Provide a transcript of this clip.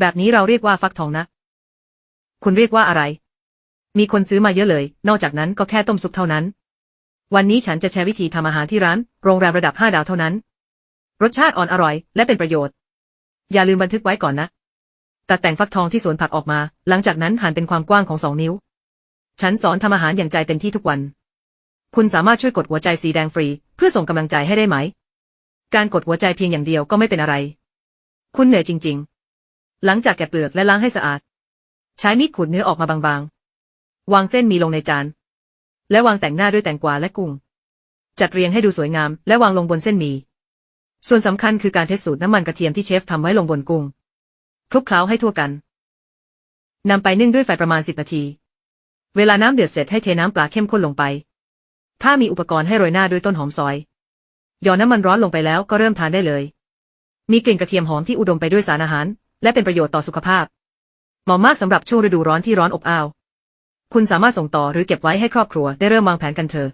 แบบนี้เราเรียกว่าฟักทองนะ คุณเรียกว่าอะไร มีคนซื้อมาเยอะเลย นอกจากนั้นก็แค่ต้มซุปเท่านั้น วันนี้ฉันจะแชร์วิธีทำอาหารที่ร้าน โรงแรมระดับ5ดาวเท่านั้น รสชาติอ่อนอร่อย และเป็นประโยชน์ อย่าลืมบันทึกไว้ก่อนนะตัดแต่งฟักทองที่สวนผักออกมา หลังจากนั้นหั่นเป็นความกว้างของสองนิ้ว ฉันสอนทำอาหารอย่างใจเต็มที่ทุกวัน คุณสามารถช่วยกดหัวใจสีแดงฟรี เพื่อส่งกำลังใจให้ได้ไหม การกดหัวใจเพียงอย่างเดียวก็ไม่เป็นอะไร คุณเหนื่อยจริง ๆ หลังจากแกะเปลือกและล้างให้สะอาด ใช้มีดขูดเนื้อออกมาบางๆ วางเส้นหมีลงในจาน และวางแต่งหน้าด้วยแตงกวาและกุ้ง จัดเรียงให้ดูสวยงาม และวางลงบนเส้นหมี่ส่วนสำคัญคือการเทสสูตรน้ำมันกระเทียมที่เชฟทำไว้ลงบนกุ้งคลุกเคล้าให้ทั่วกันนำไปนึ่งด้วยไฟประมาณ10นาที เวลาน้ำเดือดเสร็จให้เทน้ำปลาเข้มข้นลงไป ถ้ามีอุปกรณ์ให้โรยหน้าด้วยต้นหอมซอยหยอน้ำมันร้อนลงไปแล้วก็เริ่มทานได้เลย มีกลิ่นกระเทียมหอมที่อุดมไปด้วยสารอาหาร และเป็นประโยชน์ต่อสุขภาพ เหมาะมากสำหรับช่วงฤดูร้อนที่ร้อนอบอ้าว คุณสามารถส่งต่อหรือเก็บไว้ให้ครอบครัวได้เริ่มวางแผนกันเถอะ